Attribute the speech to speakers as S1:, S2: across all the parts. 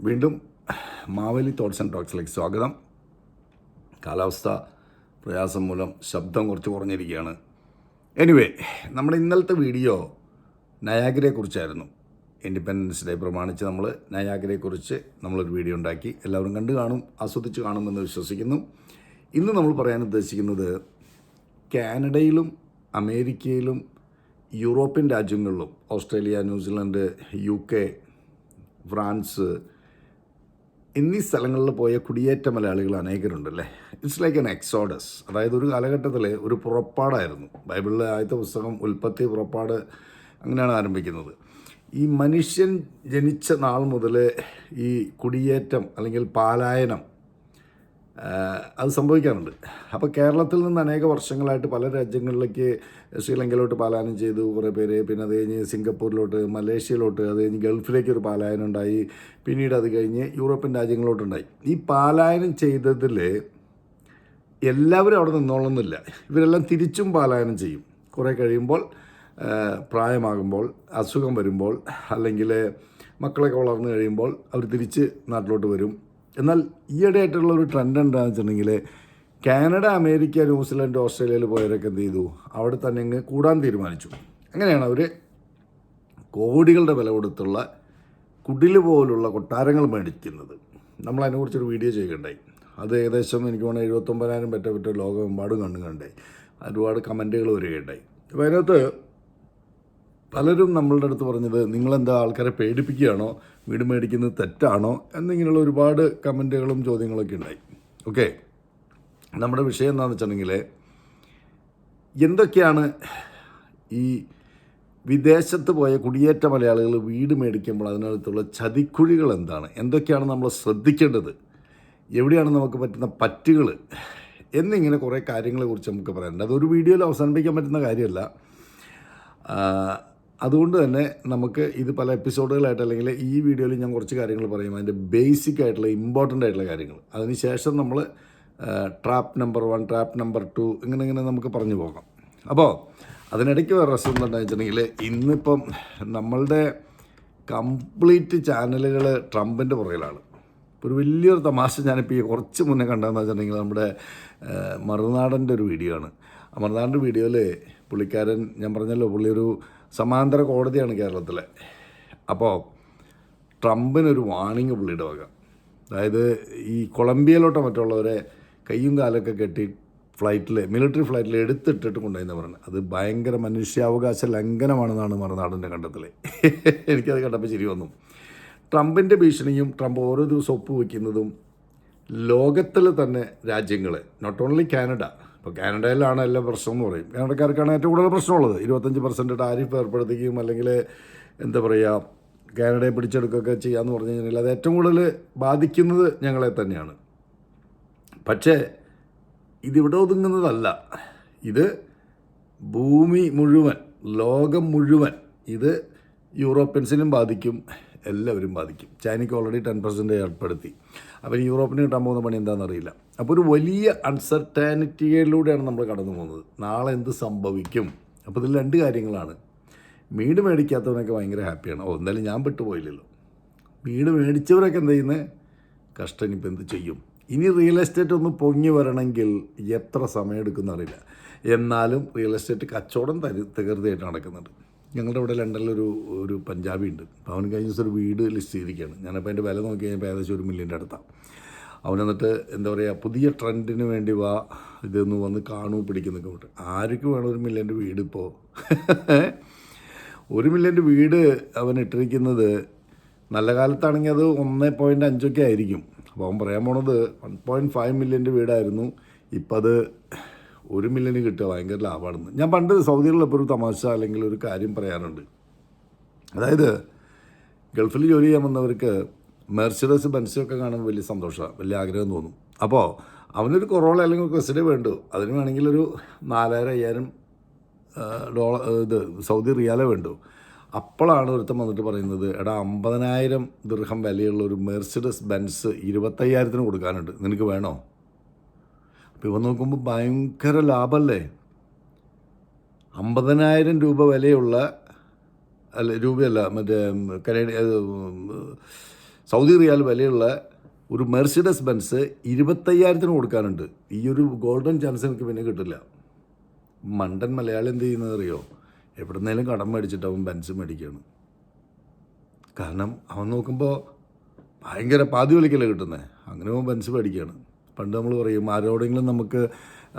S1: വീണ്ടും Maveli thoughts and ടോക്സിലേക്ക് സ്വാഗതം. കാലാവസ്ഥ പ്രയാസം മൂലം ശബ്ദം കുറച്ച് കുറഞ്ഞിരിക്കുകയാണ്. എനിവേ നമ്മുടെ ഇന്നലത്തെ വീഡിയോ നയാഗ്രയെക്കുറിച്ചായിരുന്നു. ഇൻഡിപെൻഡൻസ് ഡേ പ്രമാണിച്ച് നമ്മൾ നയാഗ്രയെക്കുറിച്ച് നമ്മളൊരു വീഡിയോ ഉണ്ടാക്കി. എല്ലാവരും കണ്ടു കാണും ആസ്വദിച്ച് കാണുമെന്ന് വിശ്വസിക്കുന്നു. ഇന്ന് നമ്മൾ പറയാൻ ഉദ്ദേശിക്കുന്നത് കാനഡയിലും അമേരിക്കയിലും യൂറോപ്യൻ രാജ്യങ്ങളിലും ഓസ്ട്രേലിയ ന്യൂസിലൻഡ് യു ഫ്രാൻസ് എന്നീ സ്ഥലങ്ങളിൽ പോയ കുടിയേറ്റ മലയാളികൾ അനേകരുണ്ടല്ലേ? ഇറ്റ്സ് ലൈക്ക് എൻ എക്സോഡസ് അതായത് ഒരു കാലഘട്ടത്തിൽ ഒരു പുറപ്പാടായിരുന്നു. ബൈബിളിലെ ആദ്യത്തെ പുസ്തകം ഉൽപ്പത്തി പുറപ്പാട് അങ്ങനെയാണ് ആരംഭിക്കുന്നത്. ഈ മനുഷ്യൻ ജനിച്ച നാൾ മുതൽ ഈ കുടിയേറ്റം അല്ലെങ്കിൽ പാലായനം അത് സംഭവിക്കാറുണ്ട്. അപ്പോൾ കേരളത്തിൽ നിന്ന് അനേക വർഷങ്ങളായിട്ട് പല രാജ്യങ്ങളിലേക്ക് ശ്രീലങ്കയിലോട്ട് പാലായനം ചെയ്തു കുറേ പേര്. പിന്നെ അത് കഴിഞ്ഞ് സിംഗപ്പൂരിലോട്ട് മലേഷ്യയിലോട്ട് അത് കഴിഞ്ഞ് ഗൾഫിലേക്ക് ഒരു പാലായനം ഉണ്ടായി. പിന്നീട് അത് കഴിഞ്ഞ് യൂറോപ്യൻ രാജ്യങ്ങളിലോട്ടുണ്ടായി ഈ പാലായനം ചെയ്തതിൽ എല്ലാവരും അവിടെ നിന്നോളുന്നില്ല. ഇവരെല്ലാം തിരിച്ചും പാലായനം ചെയ്യും. കുറേ കഴിയുമ്പോൾ പ്രായമാകുമ്പോൾ അസുഖം വരുമ്പോൾ അല്ലെങ്കിൽ മക്കളൊക്കെ വളർന്നു കഴിയുമ്പോൾ അവർ തിരിച്ച് നാട്ടിലോട്ട് വരും. എന്നാൽ ഈയിടെയായിട്ടുള്ള ഒരു ട്രെൻഡ് എന്താണെന്ന് വെച്ചിട്ടുണ്ടെങ്കിൽ കാനഡ അമേരിക്ക ന്യൂസിലൻഡ് ഓസ്ട്രേലിയയിൽ പോയവരൊക്കെ എന്ത് ചെയ്തു? അവിടെ തന്നെ അങ്ങ് കൂടാൻ തീരുമാനിച്ചു. അങ്ങനെയാണ് അവർ കോടികളുടെ വില കൊടുത്തുള്ള കുടിൽ പോലുള്ള കൊട്ടാരങ്ങൾ മേടിക്കുന്നത്. നമ്മൾ അതിനെക്കുറിച്ചൊരു വീഡിയോ ചെയ്യുകയുണ്ടായി. അത് ഏകദേശം എനിക്ക് തോന്നുന്നു എഴുപത്തൊമ്പതിനായിരം പറ്റ പറ്റ ലോകമെമ്പാടും കണ്ടു കണ്ടായി ഒരുപാട് കമന്റുകൾ വരികയുണ്ടായി. അപ്പോൾ അതിനകത്ത് പലരും നമ്മളുടെ അടുത്ത് പറഞ്ഞത് നിങ്ങളെന്താ ആൾക്കാരെ പേടിപ്പിക്കുകയാണോ? വീട് മേടിക്കുന്നത് തെറ്റാണോ? എന്നിങ്ങനെയുള്ള ഒരുപാട് കമന്റുകളും ചോദ്യങ്ങളൊക്കെ ഉണ്ടായി. ഓക്കെ. നമ്മുടെ വിഷയം എന്താണെന്ന് വെച്ചിട്ടുണ്ടെങ്കിൽ എന്തൊക്കെയാണ് ഈ വിദേശത്ത് പോയ കുടിയേറ്റ മലയാളികൾ വീട് മേടിക്കുമ്പോൾ അതിനകത്തുള്ള ചതിക്കുഴികൾ എന്താണ്? എന്തൊക്കെയാണ് നമ്മൾ ശ്രദ്ധിക്കേണ്ടത്? എവിടെയാണ് നമുക്ക് പറ്റുന്ന പറ്റുകൾ എന്നിങ്ങനെ കുറേ കാര്യങ്ങളെക്കുറിച്ച് നമുക്ക് പറയാനുണ്ട്. അതൊരു വീഡിയോയിൽ അവസാനിപ്പിക്കാൻ പറ്റുന്ന കാര്യമല്ല. അതുകൊണ്ട് തന്നെ നമുക്ക് ഇത് പല എപ്പിസോഡുകളായിട്ട് അല്ലെങ്കിൽ ഈ വീഡിയോയിൽ ഞാൻ കുറച്ച് കാര്യങ്ങൾ പറയും. അതിന്റെ ബേസിക് ആയിട്ടുള്ള ഇമ്പോർട്ടന്റ് ആയിട്ടുള്ള കാര്യങ്ങൾ. അതിനുശേഷം നമ്മൾ trap number one trap number two ഇങ്ങനെ ഇങ്ങനെ നമുക്ക് പറഞ്ഞു പോകാം. അപ്പോൾ അതിനിടയ്ക്ക് വേറെ രസം എന്താണെന്ന് വെച്ചിട്ടുണ്ടെങ്കിൽ ഇന്നിപ്പം നമ്മളുടെ കംപ്ലീറ്റ് ചാനലുകൾ ട്രംപിന്റെ പുറകിലാണ്. ഒരു വലിയൊരു തമാശ ഞാനിപ്പോൾ ഈ കുറച്ച് മുന്നേ കണ്ടതെന്ന് വെച്ചിട്ടുണ്ടെങ്കിൽ നമ്മുടെ മറുനാടന്റെ ഒരു വീഡിയോ ആണ്. മറുനാടന്റെ വീഡിയോയിൽ പുള്ളിക്കാരൻ ഞാൻ പറഞ്ഞല്ലോ പുള്ളി ഒരു സമാന്തര കോടതിയാണ് കേരളത്തിലെ. അപ്പോൾ ട്രംപിനൊരു വാണിംഗ് പുള്ളിയുടെ വക. അതായത് ഈ കൊളംബിയയിലോട്ടോ മറ്റുള്ളവരെ കയ്യും കാലൊക്കെ കെട്ടി ഫ്ലൈറ്റിൽ മിലിറ്ററി ഫ്ലൈറ്റിൽ എടുത്തിട്ടിട്ട് കൊണ്ടുപോയെന്ന് പറഞ്ഞു അത് ഭയങ്കര മനുഷ്യാവകാശ ലംഘനമാണെന്നാണ് മറുനാടിന്റെ കണ്ടത്തിൽ എനിക്കത് കണ്ടപ്പോൾ ശരി വന്നു. ട്രംപിന്റെ ഭീഷണിയും ട്രംപ് ഓരോ ദിവസം ഒപ്പുവെക്കുന്നതും ലോകത്തിൽ തന്നെ രാജ്യങ്ങൾ നോട്ട് ഓൺലി കാനഡ ഇപ്പോൾ കാനഡയിലാണ് എല്ലാ പ്രശ്നം എന്ന് പറയും. കാനഡക്കാർക്കാണ് ഏറ്റവും കൂടുതൽ പ്രശ്നമുള്ളത്. ഇരുപത്തഞ്ച് പെർസെന്റ് ടാരിഫ് ഏർപ്പെടുത്തുകയും അല്ലെങ്കിൽ എന്താ പറയുക കാനഡയെ പിടിച്ചെടുക്കുകയൊക്കെ ചെയ്യാമെന്ന് പറഞ്ഞു കഴിഞ്ഞാൽ അത് ഏറ്റവും കൂടുതൽ ബാധിക്കുന്നത് ഞങ്ങളെ തന്നെയാണ്. പക്ഷേ ഇതിവിടെ ഒതുങ്ങുന്നതല്ല. ഇത് ഭൂമി മുഴുവൻ ലോകം മുഴുവൻ ഇത് യൂറോപ്യൻസിനും ബാധിക്കും എല്ലാവരും ബാധിക്കും. ചൈനയ്ക്ക് ഓൾറെഡി ടെൻ പെർസെന്റ് ഏർപ്പെടുത്തി. അപ്പോൾ യൂറോപ്പിന് കിട്ടാൻ പോകുന്ന പണി എന്താണെന്ന് അറിയില്ല അപ്പോൾ ഒരു വലിയ അൺസർട്ടാനിറ്റിയിലൂടെയാണ് നമ്മൾ കടന്നു പോകുന്നത്. നാളെ എന്ത് സംഭവിക്കും? അപ്പോൾ ഇതിൽ രണ്ട് കാര്യങ്ങളാണ്. വീട് മേടിക്കാത്തവനൊക്കെ ഭയങ്കര ഹാപ്പിയാണ്. ഓ എന്തായാലും ഞാൻ പെട്ടുപോയില്ലല്ലോ വീട് മേടിച്ചവരൊക്കെ എന്താ ചെയ്യുന്നത് കഷ്ടം ഇനിയിപ്പോൾ എന്ത് ചെയ്യും? ഇനി റിയൽ എസ്റ്റേറ്റ് ഒന്ന് പൊങ്ങി വരണമെങ്കിൽ എത്ര സമയം എടുക്കുന്ന അറിയില്ല. എന്നാലും റിയൽ എസ്റ്റേറ്റ് കച്ചവടം തരി തകൃതിയായിട്ട് നടക്കുന്നുണ്ട്. ഞങ്ങളുടെ ഇവിടെ ലണ്ടനിലൊരു ഒരു പഞ്ചാബി ഉണ്ട് അപ്പോൾ അവൻ കഴിഞ്ഞ ദിവസം ഒരു വീട് ലിസ്റ്റ് ചെയ്തിരിക്കുകയാണ്. ഞാനപ്പോൾ അതിന്റെ വില നോക്കി കഴിഞ്ഞപ്പോൾ ഏകദേശം ഒരു മില്യന്റെ അടുത്താണ്. അവൻ എന്നിട്ട് എന്താ പറയുക പുതിയ ട്രെൻഡിന് വേണ്ടി വാ ഇതൊന്ന് വന്ന് കാണൂ പിടിക്കുന്ന വിട്ട്. ആർക്ക് വേണം ഒരു മില്യന്റെ വീട് ഇപ്പോൾ ഒരു മില്യന്റെ വീട് അവൻ ഇട്ടിരിക്കുന്നത് നല്ല കാലത്താണെങ്കിൽ അത് ഒന്ന് പോയിന്റ് അഞ്ചൊക്കെ ആയിരിക്കും. അപ്പോൾ അവൻ പറയാൻ പോണത് വൺ പോയിന്റ് ഫൈവ് മില്യന്റെ വീടായിരുന്നു. ഇപ്പം അത് ഒരു മില്യന് കിട്ടുക ഭയങ്കര ലാഭമാണെന്ന് ഞാൻ പണ്ട് സൗദിയിലുള്ളപ്പോൾ ഒരു തമാശ അല്ലെങ്കിൽ ഒരു കാര്യം പറയാറുണ്ട്. അതായത് ഗൾഫിൽ ജോലി ചെയ്യാൻ വന്നവർക്ക് മെർസിഡസ് ബെൻസൊക്കെ കാണുമ്പോൾ വലിയ സന്തോഷമാണ് വലിയ ആഗ്രഹം തോന്നും. അപ്പോൾ അവനൊരു കൊറോള അല്ലെങ്കിൽ ക്വസ്റ്റഡേ വേണ്ടു. അതിന് വേണമെങ്കിൽ ഒരു നാലായിരം അയ്യായിരം ഡോളർ ഇത് സൗദി റിയാലേ വേണ്ടു. അപ്പോഴാണ് ഒരുത്തൻ വന്നിട്ട് പറയുന്നത് എടാ അമ്പതിനായിരം ദീർഘം വിലയുള്ള ഒരു മെർസിഡസ് ബെൻസ് ഇരുപത്തയ്യായിരത്തിന് കൊടുക്കാനുണ്ട്. നിനക്ക് വേണോ? അപ്പോൾ ഇവ നോക്കുമ്പോൾ ഭയങ്കര ലാഭമല്ലേ അമ്പതിനായിരം രൂപ വിലയുള്ള അല്ല രൂപയല്ല മറ്റേ കനേഡിയ സൗദി റിയാൽ വിലയുള്ള ഒരു മെർസിഡസ് ബെൻസ് ഇരുപത്തയ്യായിരത്തിന് കൊടുക്കാനുണ്ട്. ഈ ഒരു ഗോൾഡൻ ചാൻസ് എനിക്ക് പിന്നെ കിട്ടില്ല. മണ്ടൻ മലയാളി എന്ത് ചെയ്യുന്നത് അറിയോ എവിടുന്നേലും കടം മേടിച്ചിട്ട് അവൻ ബെൻസ് മേടിക്കുകയാണ്. കാരണം അവൻ നോക്കുമ്പോൾ ഭയങ്കര പാതി വിലക്കല്ലേ കിട്ടുന്നത് അങ്ങനെ അവൻ ബെൻസ് മേടിക്കുകയാണ്. പണ്ട് നമ്മൾ പറയും ആരോടെങ്കിലും നമുക്ക്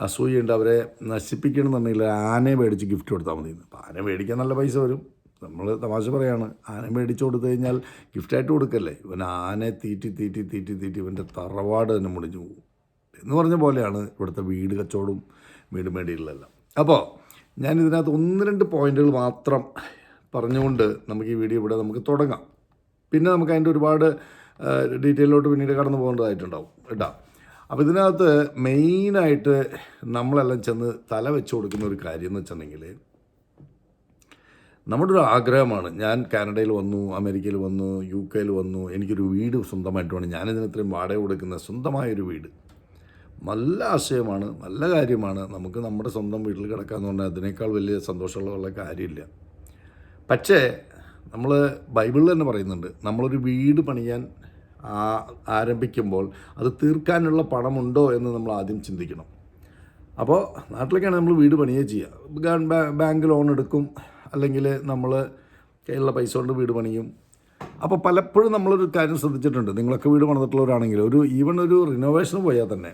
S1: അസൂയുണ്ട് അവരെ നശിപ്പിക്കണം നശിപ്പിക്കണമെന്നുണ്ടെങ്കിൽ ആനയെ മേടിച്ച് ഗിഫ്റ്റ് കൊടുത്താൽ മതി അപ്പോൾ ആന മേടിക്കാൻ നല്ല പൈസ വരും. നമ്മൾ തമാശ പറയാണ് ആന മേടിച്ചു കൊടുത്തു കഴിഞ്ഞാൽ ഗിഫ്റ്റായിട്ട് കൊടുക്കല്ലേ? ഇവൻ ആനെ തീറ്റി തീറ്റി തീറ്റി തീറ്റി ഇവന്റെ തറവാട് തന്നെ മുടിഞ്ഞു പോകും. എന്ന് പറഞ്ഞ പോലെയാണ് ഇവിടുത്തെ വീട് കച്ചവടവും വീട് മേടികളിലെല്ലാം അപ്പോൾ ഞാൻ ഇതിനകത്ത് ഒന്ന് രണ്ട് പോയിന്റുകൾ മാത്രം പറഞ്ഞുകൊണ്ട് നമുക്ക് ഈ വീഡിയോ ഇവിടെ നമുക്ക് തുടങ്ങാം. പിന്നെ നമുക്ക് അതിന്റെ ഒരുപാട് ഡീറ്റെയിലോട്ട് പിന്നീട് കടന്നു പോകേണ്ടതായിട്ടുണ്ടാവും കേട്ടോ. അപ്പോൾ ഇതിനകത്ത് മെയിനായിട്ട് നമ്മളെല്ലാം ചെന്ന് തല വെച്ച് കൊടുക്കുന്ന ഒരു കാര്യം എന്ന് വെച്ചിട്ടുണ്ടെങ്കിൽ നമ്മുടെ ഒരു ആഗ്രഹമാണ്. ഞാൻ കാനഡയിൽ വന്നു അമേരിക്കയിൽ വന്നു യു കെയിൽ വന്നു. എനിക്കൊരു വീട് സ്വന്തമായിട്ട് വേണം ഞാനിതിന് ഇത്രയും വാടക കൊടുക്കുന്ന സ്വന്തമായൊരു വീട്. നല്ല ആശയമാണ് നല്ല കാര്യമാണ്. നമുക്ക് നമ്മുടെ സ്വന്തം വീട്ടിൽ കിടക്കാന്ന് പറഞ്ഞാൽ അതിനേക്കാൾ വലിയ സന്തോഷമുള്ള കാര്യമില്ല. പക്ഷേ നമ്മൾ ബൈബിളിൽ തന്നെ പറയുന്നുണ്ട് നമ്മളൊരു വീട് പണിയാൻ ആരംഭിക്കുമ്പോൾ അത് തീർക്കാനുള്ള പണമുണ്ടോ എന്ന് നമ്മൾ ആദ്യം ചിന്തിക്കണം. അപ്പോൾ നാട്ടിലേക്കാണ് നമ്മൾ വീട് പണിയേ ചെയ്യുക ബാങ്ക് ലോൺ എടുക്കും അല്ലെങ്കിൽ നമ്മൾ കയ്യിലുള്ള പൈസ കൊണ്ട് വീട് പണിയും. അപ്പോൾ പലപ്പോഴും നമ്മളൊരു കാര്യം ശ്രദ്ധിച്ചിട്ടുണ്ട്. നിങ്ങളൊക്കെ വീട് പണിതിട്ടുള്ളവരാണെങ്കിൽ ഒരു ഈവൺ ഒരു റിനോവേഷൻ പോയാൽ തന്നെ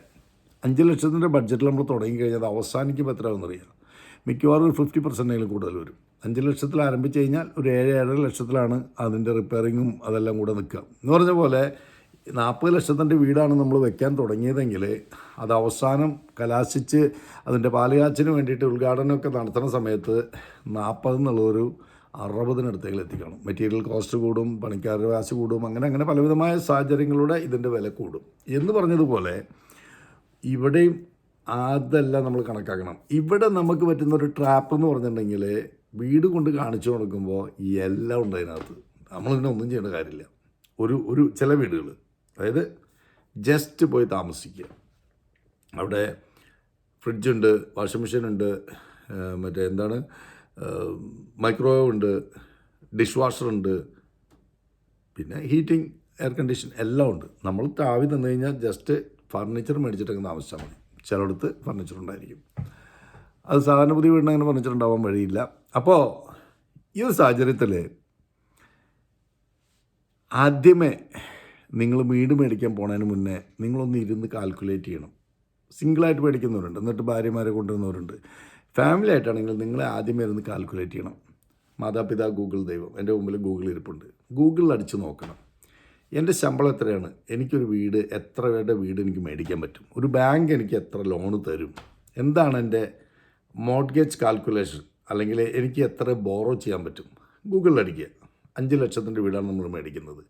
S1: അഞ്ച് ലക്ഷത്തിന്റെ ബഡ്ജറ്റിൽ നമ്മൾ തുടങ്ങി കഴിഞ്ഞാൽ അവസാനിക്കുമ്പോൾ എത്രയാണെന്നറിയാം മിക്കവാറും ഒരു ഫിഫ്റ്റി പെർസെന്റെങ്കിലും കൂടുതൽ വരും. അഞ്ച് ലക്ഷത്തിൽ ആരംഭിച്ച് കഴിഞ്ഞാൽ ഒരു ഏഴ് ഏഴര ലക്ഷത്തിലാണ് അതിന്റെ റിപ്പയറിങ്ങും അതെല്ലാം കൂടെ നിൽക്കുക. എന്ന് പറഞ്ഞ പോലെ നാൽപ്പത് ലക്ഷത്തിന്റെ വീടാണ് നമ്മൾ വെക്കാൻ തുടങ്ങിയതെങ്കിൽ അത് അവസാനം കലാശിച്ച് അതിന്റെ പാലുകാച്ചിന് വേണ്ടിയിട്ട് ഉദ്ഘാടനമൊക്കെ നടത്തുന്ന സമയത്ത് നാൽപ്പത് എന്നുള്ളൊരു അറുപതിനടുത്തേക്ക് എത്തിക്കണം. മെറ്റീരിയൽ കോസ്റ്റ് കൂടും പണിക്കാരുടെ കാശ് കൂടും അങ്ങനെ അങ്ങനെ പലവിധമായ സാഹചര്യങ്ങളുടെ ഇതിന്റെ വില കൂടും. എന്ന് പറഞ്ഞതുപോലെ ഇവിടെയും അതെല്ലാം നമ്മൾ കണക്കാക്കണം. ഇവിടെ നമുക്ക് പറ്റുന്ന ഒരു ട്രാപ്പ് എന്ന് പറഞ്ഞിട്ടുണ്ടെങ്കിൽ വീട് കൊണ്ട് കാണിച്ചു കൊടുക്കുമ്പോൾ എല്ലാം ഉണ്ട് അതിനകത്ത്. നമ്മളിതിനൊന്നും ചെയ്യേണ്ട കാര്യമില്ല. ഒരു ഒരു ചില വീടുകൾ. അതായത് ജസ്റ്റ് പോയി താമസിക്കുക. അവിടെ ഫ്രിഡ്ജുണ്ട് വാഷിംഗ് ഏഹ് മറ്റേ എന്താണ് മൈക്രോവേവ് ഉണ്ട് ഡിഷ് വാഷർ ഉണ്ട് പിന്നെ ഹീറ്റിംഗ് എയർ കണ്ടീഷൻ എല്ലാം ഉണ്ട്. നമ്മൾ താവി തന്നു കഴിഞ്ഞാൽ ജസ്റ്റ് ഫർണിച്ചർ മേടിച്ചിട്ടൊക്കെ താമസിച്ചാൽ മതി. ചിലയിടത്ത് ഫർണിച്ചർ ഉണ്ടായിരിക്കും. അത് സാധാരണ പുതിയ വീടിന് അങ്ങനെ ഫർണിച്ചർ ഉണ്ടാവാൻ വഴിയില്ല. അപ്പോൾ ഈ ഒരു സാഹചര്യത്തിൽ ആദ്യമേ നിങ്ങൾ വീട് മേടിക്കാൻ പോണതിന് മുന്നേ നിങ്ങളൊന്ന് ഇരുന്ന് കാൽക്കുലേറ്റ് ചെയ്യണം. സിംഗിളായിട്ട് മേടിക്കുന്നവരുണ്ട്. എന്നിട്ട് ഭാര്യമാരെ കൊണ്ടുവരുന്നവരുണ്ട്. ഫാമിലി ആയിട്ടാണെങ്കിൽ നിങ്ങളെ ആദ്യം ഇരുന്ന് കാൽക്കുലേറ്റ് ചെയ്യണം. മാതാപിതാ ഗൂഗിൾ ദൈവം. എന്റെ മുമ്പിൽ ഗൂഗിൾ ഇരിപ്പുണ്ട്. ഗൂഗിളിൽ അടിച്ച് നോക്കണം. എന്റെ ശമ്പളം എത്രയാണ്? എനിക്കൊരു വീട് എത്ര പേരുടെ വീട് എനിക്ക് മേടിക്കാൻ പറ്റും? ഒരു ബാങ്ക് എനിക്ക് എത്ര ലോണ് തരും? എന്താണ് എന്റെ മോഡ്ഗേജ് കാൽക്കുലേഷൻ അല്ലെങ്കിൽ എനിക്ക് എത്ര ബോറോ ചെയ്യാൻ പറ്റും? ഗൂഗിളിൽ അടിക്കുക. അഞ്ച് ലക്ഷത്തിന്റെ വീടാണ് നമ്മൾ മേടിക്കുന്നത്.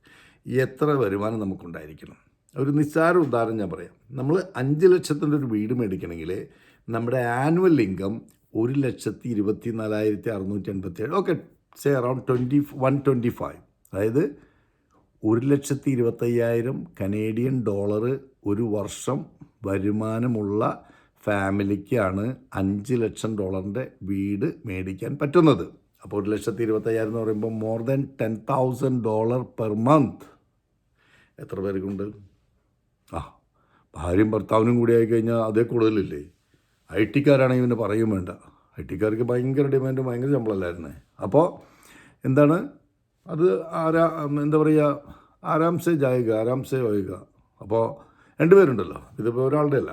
S1: എത്ര വരുമാനം നമുക്കുണ്ടായിരിക്കണം? ഒരു നിസ്സാര ഉദാഹരണം ഞാൻ പറയാം. നമ്മൾ അഞ്ച് ലക്ഷത്തിന്റെ ഒരു വീട് മേടിക്കണമെങ്കിൽ നമ്മുടെ ആനുവൽ ഇൻകം ഒരു ലക്ഷത്തി ഇരുപത്തി നാലായിരത്തി അറുന്നൂറ്റി എൺപത്തി ഏഴ് okay say around twenty one twenty five അതായത് ഒരു ലക്ഷത്തി ഇരുപത്തയ്യായിരം കനേഡിയൻ ഡോളർ ഒരു വർഷം വരുമാനമുള്ള ഫാമിലിക്കാണ് അഞ്ച് ലക്ഷം ഡോളറിന്റെ വീട് മേടിക്കാൻ പറ്റുന്നത്. അപ്പോൾ ഒരു ലക്ഷത്തി ഇരുപത്തയ്യായിരം എന്ന് പറയുമ്പോൾ more than ten thousand dollar per month എത്ര പേർക്കുണ്ട്? ആ ഭാര്യയും ഭർത്താവിനും കൂടി ആയിക്കഴിഞ്ഞാൽ അതേ കൂടുതലില്ലേ? ഐ ടിക്കാരാണെങ്കിൽ പിന്നെ പറയും വേണ്ട. ഐ ടിക്കാർക്ക് ഭയങ്കര ഡിമാൻഡ് ഭയങ്കര ശമ്പളമല്ലായിരുന്നേ. അപ്പോൾ എന്താണ്? അത് ആരാ എന്താ പറയുക ആരാംസെ ജായുക ആരാംസെ ഒയുക അപ്പോൾ രണ്ടുപേരുണ്ടല്ലോ ഇതിപ്പോൾ ഒരാളുടെ അല്ല.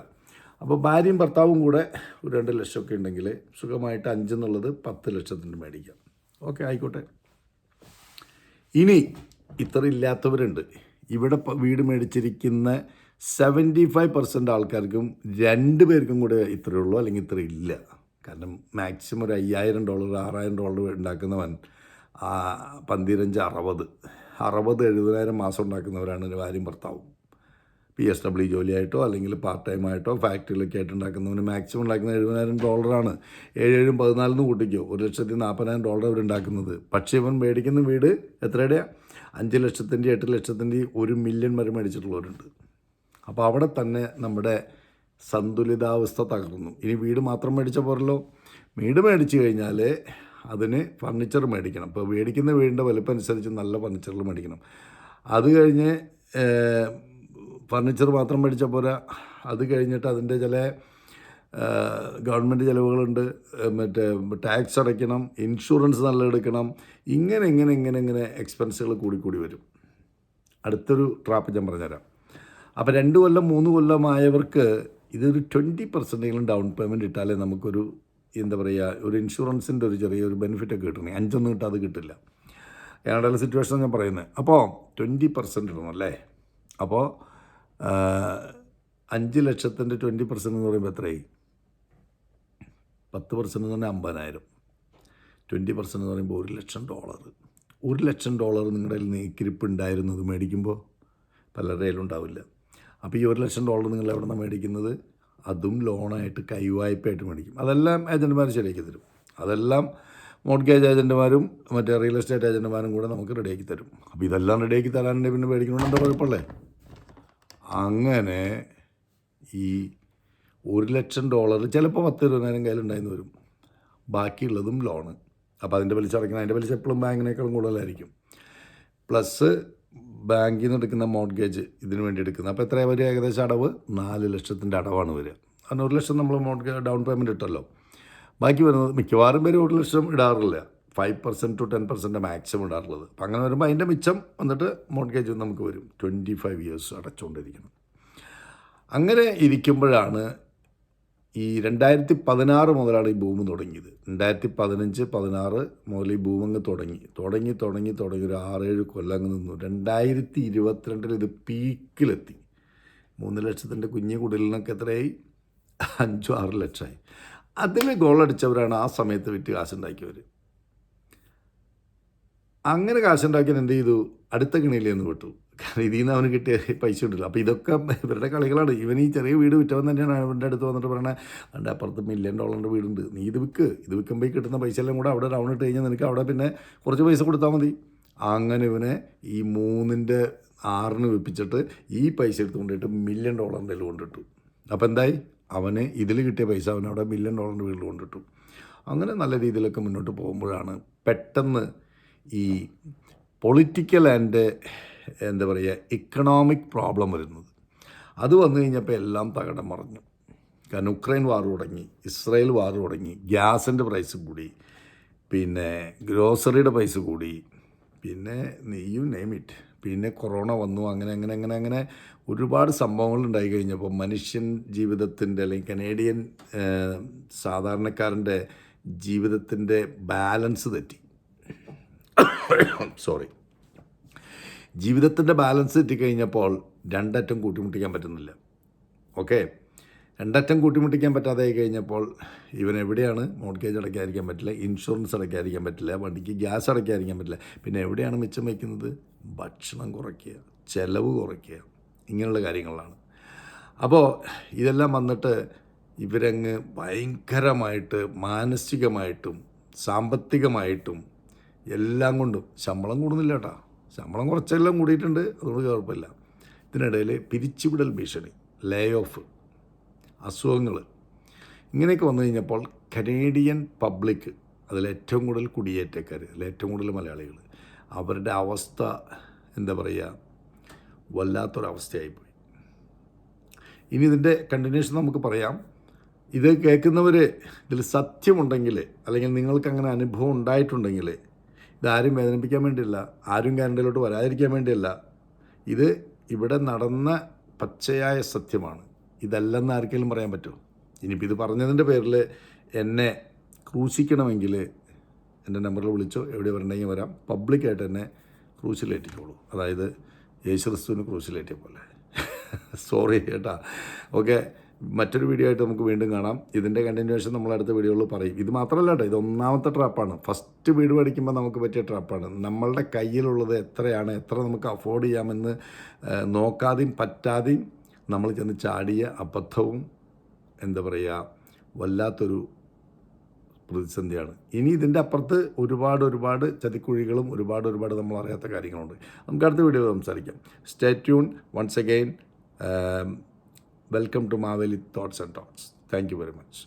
S1: അപ്പോൾ ഭാര്യയും ഭർത്താവും കൂടെ ഒരു രണ്ട് ലക്ഷമൊക്കെ ഉണ്ടെങ്കിൽ സുഖമായിട്ട് അഞ്ചെന്നുള്ളത് പത്ത് ലക്ഷത്തിന് മേടിക്കാം. ഓക്കെ ആയിക്കോട്ടെ. ഇനി ഇത്ര ഇല്ലാത്തവരുണ്ട്. ഇവിടെ വീട് മേടിച്ചിരിക്കുന്ന സെവന്റി ഫൈവ് പെർസെന്റ് ആൾക്കാർക്കും രണ്ട് പേർക്കും കൂടെ ഇത്രയേ ഉള്ളൂ അല്ലെങ്കിൽ ഇത്ര ഇല്ല. കാരണം മാക്സിമം ഒരു അയ്യായിരം ഡോളർ ആറായിരം ഡോളർ ഉണ്ടാക്കുന്നവൻ പന്തിരഞ്ച് അറുപത്. അറുപത് എഴുപതിനായിരം മാസം ഉണ്ടാക്കുന്നവരാണ് ഒരു ഭാര്യയും ഭർത്താവും. പി എസ് ഡബ്ല്യു ജോലിയായിട്ടോ അല്ലെങ്കിൽ പാർട്ട് ടൈം ആയിട്ടോ ഫാക്ടറിയിലൊക്കെ ആയിട്ട് ഉണ്ടാക്കുന്നവന് മാക്സിമം ഉണ്ടാക്കുന്ന എഴുപതിനായിരം ഡോളറാണ് ഏഴേഴും പതിനാലിന് കൂട്ടിക്കോ. ഒരു ലക്ഷത്തി നാൽപ്പതിനായിരം ഡോളർ അവർ ഉണ്ടാക്കുന്നത്. പക്ഷേ ഇവൻ മേടിക്കുന്ന വീട് എത്രയുടെയാണ് അഞ്ച് ലക്ഷത്തിന്റെ എട്ട് ലക്ഷത്തിന്റെ ഒരു മില്യൺ വരെ മേടിച്ചിട്ടുള്ളവരുണ്ട്. അപ്പോൾ അവിടെ തന്നെ നമ്മുടെ സന്തുലിതാവസ്ഥ തകർന്നു. ഇനി വീട് മാത്രം മേടിച്ച പോരല്ലോ. വീട് മേടിച്ചു കഴിഞ്ഞാൽ അതിന് ഫർണിച്ചർ മേടിക്കണം. ഇപ്പോൾ മേടിക്കുന്ന വീടിന്റെ വലുപ്പം അനുസരിച്ച് നല്ല ഫർണിച്ചറിൽ മേടിക്കണം. അത് കഴിഞ്ഞ് ഫർണിച്ചർ മാത്രം മേടിച്ച പോരാ. അത് കഴിഞ്ഞിട്ട് അതിന്റെ ചില ഗവൺമെന്റ് ചിലവുകളുണ്ട്. മറ്റേ ടാക്സ് അടയ്ക്കണം ഇൻഷുറൻസ് നല്ല എടുക്കണം. ഇങ്ങനെ ഇങ്ങനെ ഇങ്ങനെ ഇങ്ങനെ എക്സ്പെൻസുകൾ കൂടി കൂടി വരും. അടുത്തൊരു ട്രാപ്പ് ഞാൻ പറഞ്ഞുതരാം. അപ്പോൾ രണ്ട് കൊല്ലം മൂന്ന് കൊല്ലമായവർക്ക് ഇതൊരു ട്വന്റി പെർസെന്റെങ്കിലും ഡൗൺ പേയ്മെന്റ് ഇട്ടാലേ നമുക്കൊരു എന്താ പറയുക ഒരു ഇൻഷുറൻസിന്റെ ഒരു ചെറിയൊരു ബെനിഫിറ്റൊക്കെ കിട്ടണേ. അഞ്ചൊന്നും കിട്ടാതെ കിട്ടില്ല. കാനഡയിലെ സിറ്റുവേഷൻ ഞാൻ പറയുന്നത്. അപ്പോൾ ട്വന്റി പെർസെന്റ് ഇടണം അല്ലേ? അപ്പോൾ അഞ്ച് ലക്ഷത്തിന്റെ ട്വന്റി പെർസെന്റ് എന്ന് പറയുമ്പോൾ എത്രയായി? പത്ത് പെർസെന്റ് എന്ന് പറഞ്ഞാൽ അമ്പതിനായിരം. ട്വന്റി പെർസെന്റ് എന്ന് പറയുമ്പോൾ ഒരു ലക്ഷം ഡോളർ ഒരു ലക്ഷം ഡോളർ നിങ്ങളുടെ കയ്യിൽ നീക്കിരിപ്പ് ഉണ്ടായിരുന്നത് മേടിക്കുമ്പോൾ പലരുടെ കയ്യിലും ഉണ്ടാവില്ല. അപ്പോൾ ഈ ഒരു ലക്ഷം ഡോളർ നിങ്ങൾ എവിടെ നിന്ന് മേടിക്കുന്നത്? അതും ലോണായിട്ട് കൈവായ്പയായിട്ട് മേടിക്കും. അതെല്ലാം ഏജന്റുമാർ ശരിയാക്കി തരും. അതെല്ലാം മോർഗേജ് ഏജന്റുമാരും മറ്റേ റിയൽ എസ്റ്റേറ്റ് ഏജന്റുമാരും കൂടെ നമുക്ക് റെഡിയാക്കി തരും. അപ്പോൾ ഇതെല്ലാം റെഡിയാക്കി തരാനുണ്ടെങ്കിൽ പിന്നെ മേടിക്കണമെന്ന് എന്താ കുഴപ്പമില്ലേ അങ്ങനെ ഈ ഒരു ലക്ഷം ഡോളർ ചിലപ്പോൾ പത്ത് ഇരുപതിനായിരം കയ്യിലുണ്ടായിരുന്നു വരും. ബാക്കിയുള്ളതും ലോണ് അപ്പോൾ അതിന്റെ പലിശ അടയ്ക്കണം. അതിന്റെ പലിശ എപ്പോഴും ബാങ്കിനേക്കാളും കൂടുതലായിരിക്കും. പ്ലസ് ബാങ്കിൽ നിന്ന് എടുക്കുന്ന മോഡ്ഗേജ് ഇതിന് വേണ്ടി എടുക്കുന്നത് അപ്പോൾ എത്രയാണ് വരിക? ഏകദേശം അടവ് നാല് ലക്ഷത്തിന്റെ അടവാണ് വരിക. കാരണം ഒരു ലക്ഷം നമ്മൾ മോഡ്ഗേജ് ഡൗൺ പേയ്മെന്റ് ഇട്ടല്ലോ. ബാക്കി വരുന്നത് മിക്കവാറും പേര് ഒരു ലക്ഷം ഇടാറില്ല. Five percent to ten percent maximum ഇടാറുള്ളത്. അപ്പോൾ അങ്ങനെ വരുമ്പോൾ അതിന്റെ മിച്ചം വന്നിട്ട് മോഡ്ഗേജ് നമുക്ക് വരും. ട്വന്റി ഫൈവ് ഇയേഴ്സ് അടച്ചുകൊണ്ടിരിക്കണം. അങ്ങനെ ഇരിക്കുമ്പോഴാണ് ഈ രണ്ടായിരത്തി പതിനാറ് മുതലാണ് ഈ ഭൂമി തുടങ്ങിയത്. രണ്ടായിരത്തി പതിനഞ്ച് പതിനാറ് മുതൽ ഈ ഭൂമങ്ങ് തുടങ്ങി. തുടങ്ങി തുടങ്ങി തുടങ്ങി ഒരു ആറേഴ് കൊല്ലം അങ്ങ് നിന്നു. രണ്ടായിരത്തി ഇരുപത്തിരണ്ടിൽ ഇത് പീക്കിലെത്തി. മൂന്ന് ലക്ഷത്തിന്റെ കുഞ്ഞു കുടിലിനൊക്കെ എത്രയായി? അഞ്ചോ ആറ് ലക്ഷമായി. അതിൽ ഗോളടിച്ചവരാണ് ആ സമയത്ത് വിറ്റ് കാശുണ്ടാക്കിയവർ. അങ്ങനെ കാശുണ്ടാക്കിയത് എന്ത് ചെയ്തു? അടുത്ത കിണിയിൽ നിന്ന് വിട്ടു. കാരണം ഇതിൽ നിന്ന് അവന് കിട്ടിയ പൈസ ഉണ്ടല്ലോ. അപ്പോൾ ഇതൊക്കെ ഇവരുടെ കളികളാണ്. ഇവൻ ഈ ചെറിയ വീട് വിറ്റവൻ തന്നെയാണ് അവന്റെ അടുത്ത് വന്നിട്ട് പറഞ്ഞാൽ അവന്റെ അപ്പുറത്ത് മില്യൺ ഡോളറിന്റെ വീടുണ്ട്. നീ ഇത് വിൽക്ക് ഇത് വിൽക്കുമ്പോൾ കിട്ടുന്ന പൈസ എല്ലാം കൂടെ അവിടെ ഡൗൺ ഇട്ട് കഴിഞ്ഞാൽ നിനക്ക് അവിടെ പിന്നെ കുറച്ച് പൈസ കൊടുത്താൽ മതി. അങ്ങനെ ഇവനെ ഈ മൂന്നിന്റെ ആറിന് വിപ്പിച്ചിട്ട് ഈ പൈസ എടുത്ത് കൊണ്ടിട്ട് മില്യൺ ഡോളറിന്റെ കൊണ്ടിട്ടു. അപ്പോൾ എന്തായി? അവന് ഇതിൽ കിട്ടിയ പൈസ അവൻ അവിടെ മില്യൺ ഡോളറിന്റെ വീട്ടിൽ കൊണ്ടിട്ടു. അങ്ങനെ നല്ല രീതിയിലൊക്കെ മുന്നോട്ട് പോകുമ്പോഴാണ് പെട്ടെന്ന് ഈ പൊളിറ്റിക്കൽ ആൻഡ് എന്താ പറയുക ഇക്കണോമിക് പ്രോബ്ലം വരുന്നത്. അത് വന്നു കഴിഞ്ഞപ്പോൾ എല്ലാം തകടം മറിഞ്ഞു. കാരണം ഉക്രൈൻ വാർ തുടങ്ങി ഇസ്രയേൽ വാർ തുടങ്ങി ഗ്യാസിന്റെ പ്രൈസ് കൂടി പിന്നെ ഗ്രോസറിയുടെ പൈസ കൂടി പിന്നെ നെയ്യു നെയിം ഇറ്റ് പിന്നെ കൊറോണ വന്നു അങ്ങനെ അങ്ങനെ അങ്ങനെ അങ്ങനെ ഒരുപാട് സംഭവങ്ങൾ ഉണ്ടായി കഴിഞ്ഞപ്പോൾ മനുഷ്യൻ ജീവിതത്തിന്റെ അല്ലെങ്കിൽ കനേഡിയൻ സാധാരണക്കാരന്റെ ജീവിതത്തിന്റെ ബാലൻസ് തെറ്റി. സോറി ജീവിതത്തിന്റെ ബാലൻസ് എത്തിക്കഴിഞ്ഞപ്പോൾ രണ്ടറ്റം കൂട്ടിമുട്ടിക്കാൻ പറ്റുന്നില്ല. ഓക്കെ? രണ്ടറ്റം കൂട്ടിമുട്ടിക്കാൻ പറ്റാതെ കഴിഞ്ഞപ്പോൾ ഇവൻ എവിടെയാണ് മോഡ്ഗേജ് അടയ്ക്കാതിരിക്കാൻ പറ്റില്ല ഇൻഷുറൻസ് അടയ്ക്കാതിരിക്കാൻ പറ്റില്ല വണ്ടിക്ക് ഗ്യാസ് അടയ്ക്കാതിരിക്കാൻ പറ്റില്ല പിന്നെ എവിടെയാണ് മിച്ചം വയ്ക്കുന്നത്? ഭക്ഷണം കുറയ്ക്കുക ചിലവ് കുറയ്ക്കുക ഇങ്ങനെയുള്ള കാര്യങ്ങളാണ് അപ്പോൾ ഇതെല്ലാം വന്നിട്ട് ഇവരങ്ങ് ഭയങ്കരമായിട്ട് മാനസികമായിട്ടും സാമ്പത്തികമായിട്ടും എല്ലാം കൊണ്ടും ശമ്പളം കൂടുന്നില്ല കേട്ടോ. ശമ്പളം കുറച്ചെല്ലാം കൂടിയിട്ടുണ്ട് അതുകൊണ്ട് കുഴപ്പമില്ല. ഇതിനിടയിൽ പിരിച്ചുവിടൽ ഭീഷണി ലേ ഓഫ് അസുഖങ്ങൾ ഇങ്ങനെയൊക്കെ വന്നു കഴിഞ്ഞപ്പോൾ കനേഡിയൻ പബ്ലിക് അതിലേറ്റവും കൂടുതൽ കുടിയേറ്റക്കാർ അതിലേറ്റവും കൂടുതൽ മലയാളികൾ അവരുടെ അവസ്ഥ എന്താ പറയുക വല്ലാത്തൊരവസ്ഥയായിപ്പോയി. ഇനി ഇതിന്റെ കണ്ടിന്യൂഷൻ നമുക്ക് പറയാം. ഇത് കേൾക്കുന്നവർ ഇതിൽ സത്യമുണ്ടെങ്കിൽ അല്ലെങ്കിൽ നിങ്ങൾക്ക് അങ്ങനെ അനുഭവം ഉണ്ടായിട്ടുണ്ടെങ്കിൽ ഇതാരും വേദനിപ്പിക്കാൻ വേണ്ടിയല്ല ആരും കാനഡയിലോട്ട് വരാതിരിക്കാൻ വേണ്ടിയല്ല. ഇത് ഇവിടെ നടന്ന പച്ചയായ സത്യമാണ്. ഇതല്ലെന്ന് ആർക്കെങ്കിലും പറയാൻ പറ്റുമോ? ഇനിയിപ്പോൾ ഇത് പറഞ്ഞതിന്റെ പേരിൽ എന്നെ ക്രൂശിക്കണമെങ്കിൽ എന്റെ നമ്പറിൽ വിളിച്ചോ എവിടെ വരണമെങ്കിൽ വരാം. പബ്ലിക്കായിട്ട് എന്നെ ക്രൂശിലേറ്റിക്കോളൂ. അതായത് യേശുക്രിസ്തുവിന് ക്രൂശിലേറ്റിയ പോലെ. സോറി കേട്ടാ. ഓക്കെ മറ്റൊരു വീഡിയോ ആയിട്ട് നമുക്ക് വീണ്ടും കാണാം. ഇതിന്റെ കണ്ടിന്യൂവേഷൻ നമ്മൾ അടുത്ത വീഡിയോയിൽ പറയും. ഇത് മാത്രമല്ല കേട്ടോ ഇത് ഒന്നാമത്തെ ട്രാപ്പാണ് ഫസ്റ്റ് വീട് മേടിക്കുമ്പോൾ നമുക്ക് പറ്റിയ ട്രാപ്പാണ് നമ്മളുടെ കയ്യിലുള്ളത് എത്രയാണ് എത്ര നമുക്ക് അഫോർഡ് ചെയ്യാമെന്ന് നോക്കാതെയും പറ്റാതെയും നമ്മൾ ചെന്ന് ചാടിയ അബദ്ധവും എന്താ പറയുക വല്ലാത്തൊരു പ്രതിസന്ധിയാണ്. ഇനി ഇതിന്റെ അപ്പുറത്ത് ഒരുപാട് ഒരുപാട് ചതിക്കുഴികളും ഒരുപാട് ഒരുപാട് നമ്മൾ അറിയാത്ത കാര്യങ്ങളുണ്ട്. നമുക്ക് അടുത്ത വീഡിയോ സംസാരിക്കാം. Stay tune once again welcome to Maveli thoughts and tots thank you very much